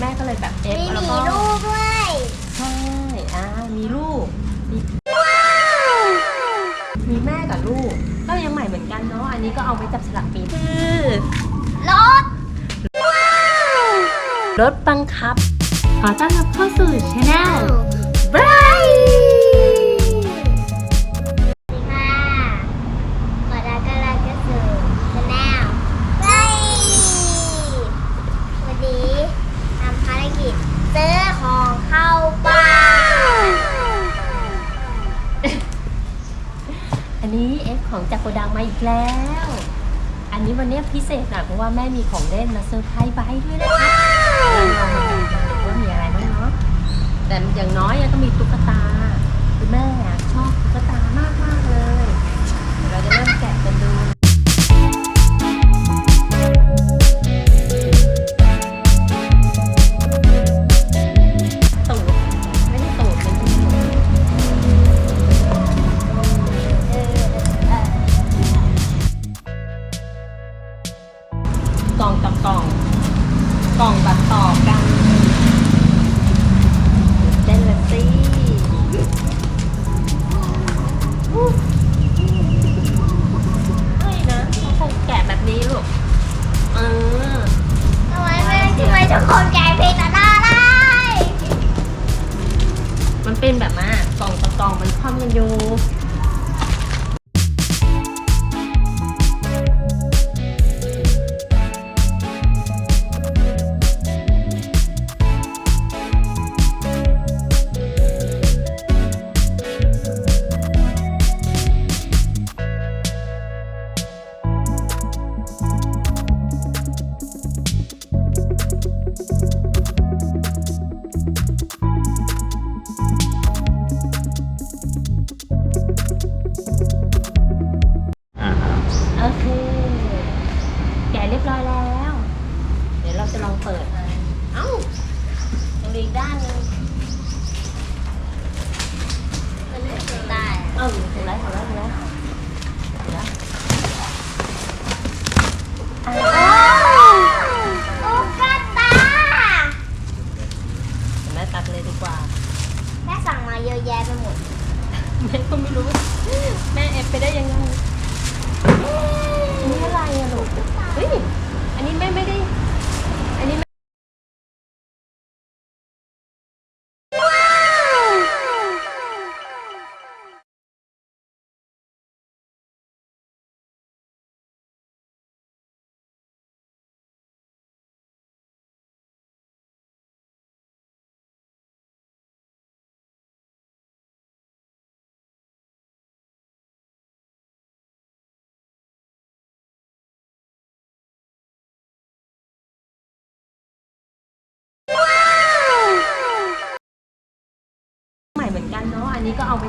แม่ก็เลยแบบเอฟมีหแล้วมีก็ลูกด้วยใช่อ่ามีลูกมีมีแม่กับลูก ก็ยังใหม่เหมือนกันเนาะอันนี้ก็เอาไว้จับฉลากปีคือรถรถบังคับ ขอต้อนรับเข้าสู่ช anel บราย ของจากโกดังมาอีกแล้ว อันนี้วันเนี้ยพิเศษหน่อยเพราะว่าแม่มีของเล่นมาเซอร์ไพรส์ไบร์ทด้วยนะคะเราลองมาดูกันว่ามีอะไรบ้างเนาะแต่อย่างน้อยอะก็มีตุ๊กตา ล่องต่อกล่อง กล่องแบบต่อกันเต้นละสิไม่นะเขาคงแกะแบบนี้ลูกเออทำไมแม่ทำไมทุกคนแก่เพลงกันได้ มันเป็นแบบมากล่องต่อกล่องมันคว่ำกันอยู่ ได้เอ้าถึงแล้วถึงแล้วถึงแล้วถึงแล้วอ่าโอ้ตุ๊กตาเดี๋ยวแม่ตัดเลยดีกว่า แม่สั่งมาเยอะแยะไปหมดแม่ก็ไม่รู้ แม่เอฟไปได้ยังไงอันนี้อะไรอะลูกเฮ้ยอันนี้แม่ไม่ได้ อันนี้ก็เอาไป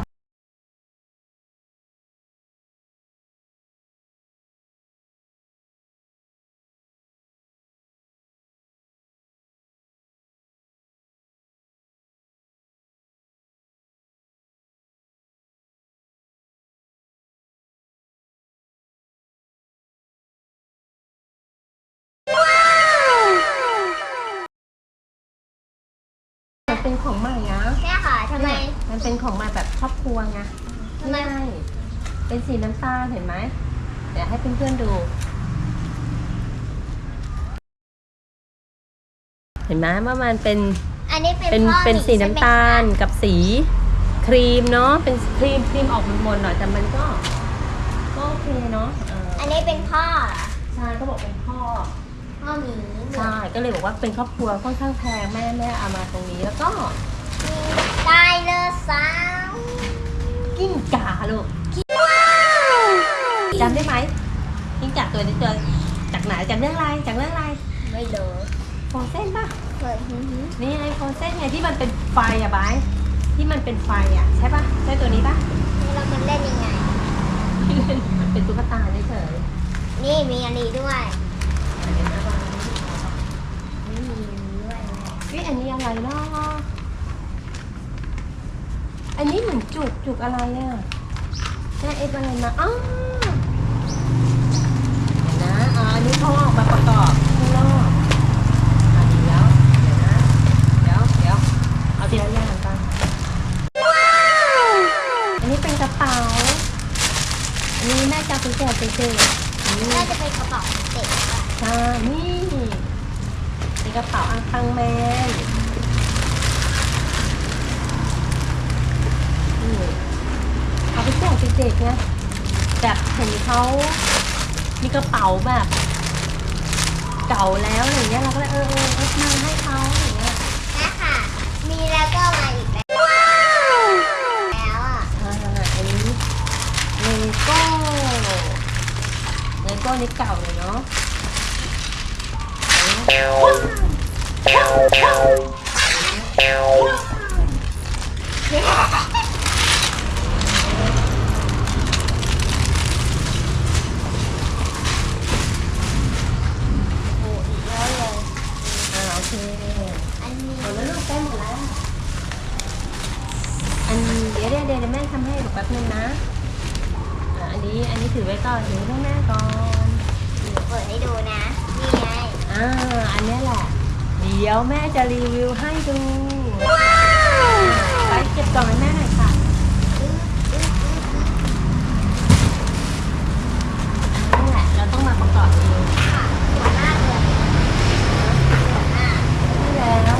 เป็นของใหม่นะ แม่ค่ะทำไมเนี่ยมันเป็นของใหม่แบบครอบครัวไงทำไมใช่เป็นสีน้ำตาลเห็นไหม เดี๋ยวให้เพื่อนๆดู เห็นไหมว่ามันเป็น อันนี้เป็นเป็นพ่อเป็นหสีใช่ไหมน้ำตาลกับสีครีมเนาะ เป็นครีมครีมออกมนๆหน่อยแต่มันก็ ก็โอเคเนาะเอออันนี้เป็นพ่อเหรอใช่ก็บอกเป็นพ่อ พ่อหมี ใช่ ก็เลยบอกว่าเป็นครอบครัวค่อนข้างแพงแม่แม่เอามาตรงนี้แล้วก็ งก่าลูกจำได้ไหมกิ้งก่าตัวนี้เจอจากไหนจากเรื่องอะไรจากเรื่องอะไรไม่รู้โฟเซนป่ะเปิดหืมนี่ไงโฟเซนไงที่มันเป็นไฟอะบายที่มันเป็นไฟอะใช่ป่ะใช่ตัวนี้ป่ะนี่เรามันเล่นยังไงมันเป็นตุ๊กตาเฉยนี่มีอันนี้ด้วยๆอันนี้นะบายนี่มีอันนี้ด้วยแม่เฮ้ยอันนี้อะไรเนาะอันนี้เหมือนจุกจุกอะไรอะ ปอะไรมาอ๋อเดี๋นะอ๋ออันนี้เขาอมาประกอบข้างนอกอะดีแล้วเดี๋ยวนะเดี๋ยวเดี๋ยวเอาทีละอย่างกันอันนี้เป็นกระเป๋า อันนี้แม่จะไปแจกเจอๆนี่จะไปกระเป๋าเด็กค่ะนี่เป็นกระเป๋าอังคังแมน เอาไปแจกเด็กๆไงแบบเห็นเขามีกระเป๋าแบบ เก่าแล้วอะไรเงี้ยเราก็เลยเออเออเออมาให้เขาอย่างเงี้ยนะคะมีแล้วก็มาอีกแล้วแล้วอะอ่าอันนี้เลโก้เลโก้นี่เก่าเลยเนาะโอ้อีกแล้วเลย อ่าโอเค อันนี้หมดแล้วลูกใกล้หมดแล้ว อันเดี๋ยวเดี๋ยวเดี๋ยวแม่ทำให้ลูกแป๊บนึงนะอ่าอันนี้อันนี้ถือไว้ก่อนถือไว้ข้างหน้าก่อนเดี๋ยวเปิดให้ดูนะ นี่ไง อ่าอันเนี้ยแหละ เดี๋ยวแม่จะรีวิวให้ดูไปเก็บกล่องให้แม่หน่อยค่ะ อันนี้แหละ เราต้องมาประกอบเอง ค่ะสวยมากเลยสวยมาก นี่แล้ว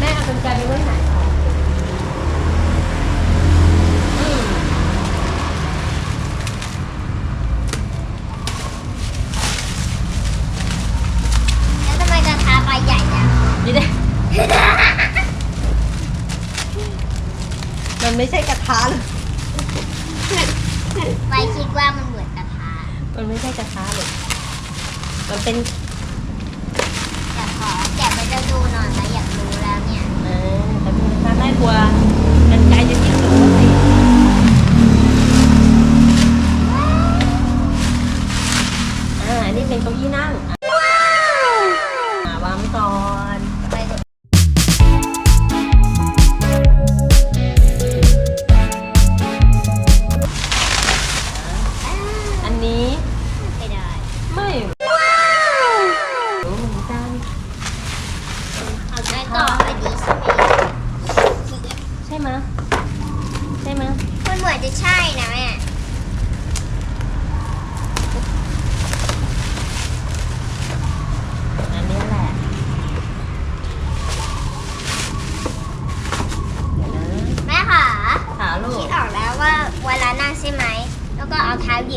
แม่เอากรรไกรไปไว้ไหนอืม แล้วทำไมกระทะใบใหญ่จัง นี่เด้มันไม่ใช่กระทะเลย ใบคิดว่ามันเหมือนกระทะ มันไม่ใช่กระทะเลยมันเป็นแต่ขอแกะไปจะดูหน่อยนะอยากรู้แล้วเนี่ย เออแต่เป็นกระทะแม่กลัวกันไกรจะกินหนูสิอ่าอันนี้เป็นเก้าอี้นั่ง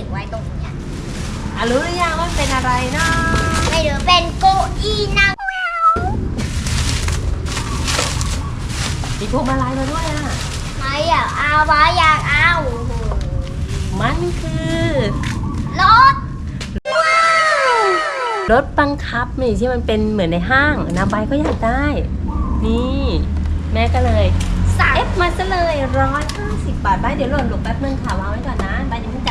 เอาเท้าหยิกไว้ตรงเนี้ยอะรู้หรือยังว่าเป็นอะไรนะไม่รู้เป็นเก้าอี้นั่งมีพวงมาลัยมาด้วยอะ ไม่อยากเอาไว้อยากเอาโอ้โหมันคือรถรถบังคับนี่ที่มันเป็นเหมือนในห้างนะใบก็อยากได้ นี่ แม่ก็เลยสั่งเอฟมาซะเลยร้อยห้าสิบบาทใบเดี๋ยวหล่นหลบแป๊บนึงค่ะวางไว้ก่อนนะใบเดี๋ยวเพิ่งจับนะคะเดี๋ยวแม่ใ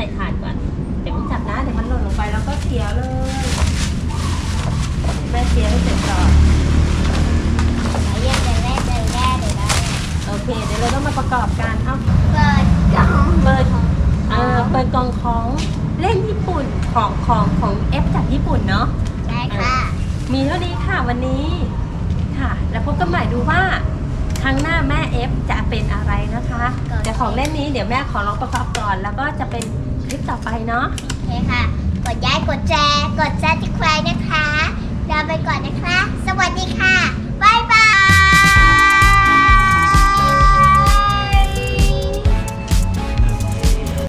ส่ถาดก่อน เดี๋ยวเพิ่งจับนะ เดี๋ยวมันหล่นลงไปแล้วก็เสียเลยแม่เสียให้เสร็จก่อนเรียกแต่แรกแต่แรกเลยนะโอเค เดี๋ยวเราต้องมาประกอบกันเอ้าเปิดกล่องเปิดอ่าเปิดกล่องของเล่นญี่ปุ่นของของของเอฟจากญี่ปุ่นเนาะใช่ค่ะ มีเท่านี้ค่ะวันนี้ค่ะ แล้วพบกันใหม่ดูว่าครั้งหน้าแม่เอฟจะเป็นอะไรนะคะก่อนแต่ของเล่นนี้เดี๋ยวแม่ขอลองประกอบก่อน แล้วก็จะเป็น คลิปต่อไปเนาะโอเคค่ะ กดย้ายกดแชร์กดแชร์ที่แควนะคะลาไปก่อนนะคะ สวัสดีค่ะ บ๊ายบาย